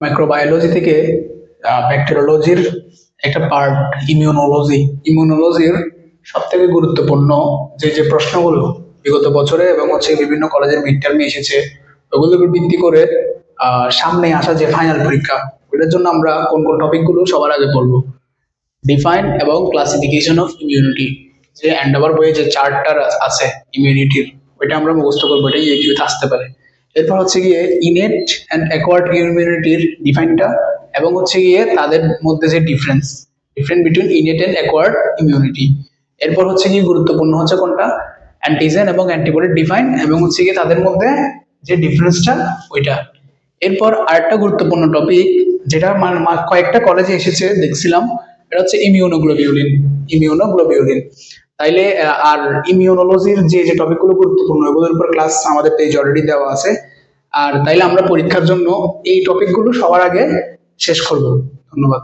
Microbiology থেকে ব্যাকটেরিওলজির একটা part immunology ইমিউনোলজির সব থেকে গুরুত্বপূর্ণ যে যে প্রশ্নগুলো বিগত বছরে এবং হচ্ছে বিভিন্ন কলেজের মিড টার্মে এসেছে উপর ভিত্তি করে সামনে আসা যে ফাইনাল পরীক্ষা ওটার জন্য আমরা কোন কোন টপিকগুলো সবার আগে পড়ব। ডিফাইন এবং ক্লাসিফিকেশন অফ ইমিউনিটি যে অ্যান্ডাবার বইয়ে যে চার্টটা আছে ইমিউনিটির ওইটা আমরা মুখস্থ করব এটাই ইউকিউতে আসতে পারে। এরপর হচ্ছে গিয়ে ইনেট অ্যান্ড অ্যাকোয়ার্ড ইমিউনিটির ডিফাইনটা এবং হচ্ছে গিয়ে তাদের মধ্যে যে difference difference between innate and acquired immunity এরপর হচ্ছে গিয়ে গুরুত্বপূর্ণ হচ্ছে কোনটা? অ্যান্টিজেন এবং অ্যান্টিবডির ডিফাইন এবং হচ্ছে গিয়ে তাদের মধ্যে যে ডিফারেন্সটা ওইটা। এরপর আরেকটা গুরুত্বপূর্ণ টপিক যেটা কয়েকটা কলেজে এসেছে, দেখছিলাম, এটা হচ্ছে ইমিউনোগ্লোবিউলিন ইমিউনোগ্লোবিউলিন তাইলে আর ইমিউনোলজির যে যে টপিকগুলো গুরুত্বপূর্ণ ওগুলোর উপর ক্লাস আমাদের পেজ অলরেডি দেওয়া আছে। আর তাইলে আমরা পরীক্ষার জন্য এই টপিকগুলো সবার আগে শেষ করব। ধন্যবাদ।